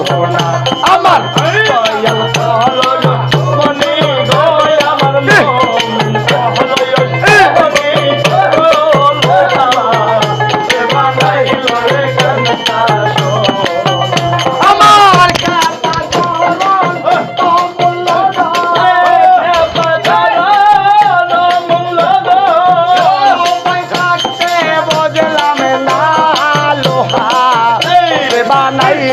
Oh, no.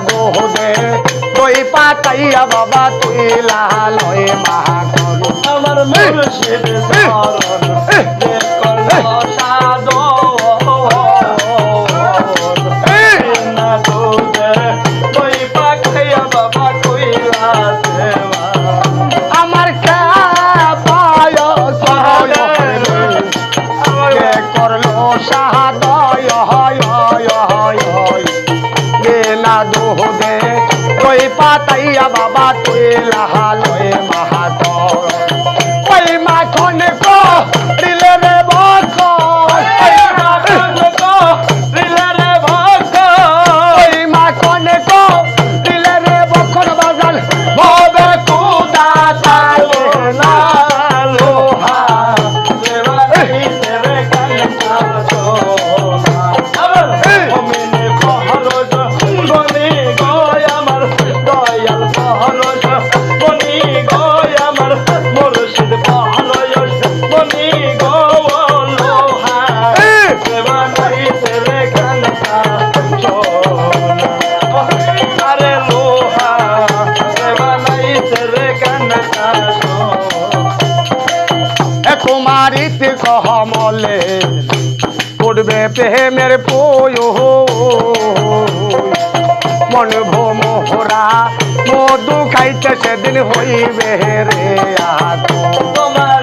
দোহদে দই পাতাইয়া বাবা তুই লাল মা আমার মুর্শিদ হাল নারীতে কহমলে করবে প্রেমের পোয়। মন ভোম হোরা মধু খাইতে সেদিন হইবে রে তোমার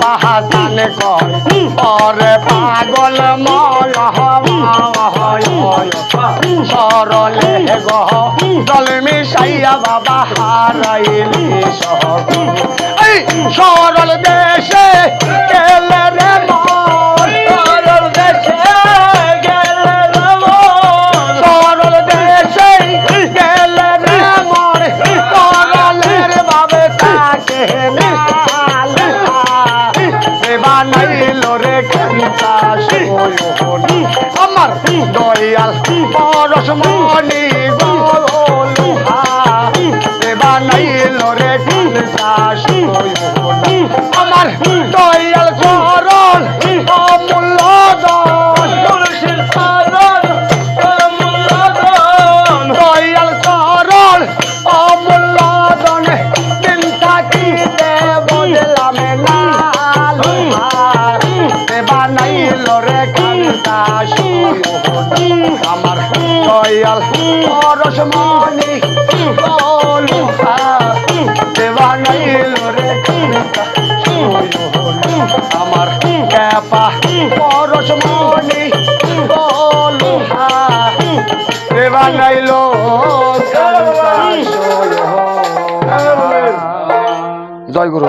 পাহাসান করে। পাগল মল সরলে গহ জলমি সাইয়া বাবা হারাইলি সরল দে দয়াল পরশমণি গো। দয়াল রসমণি কলুকা দেবানাইল রে আমার ক্যাপা রসমণি কলুকা দেবানাইল জয় গুরু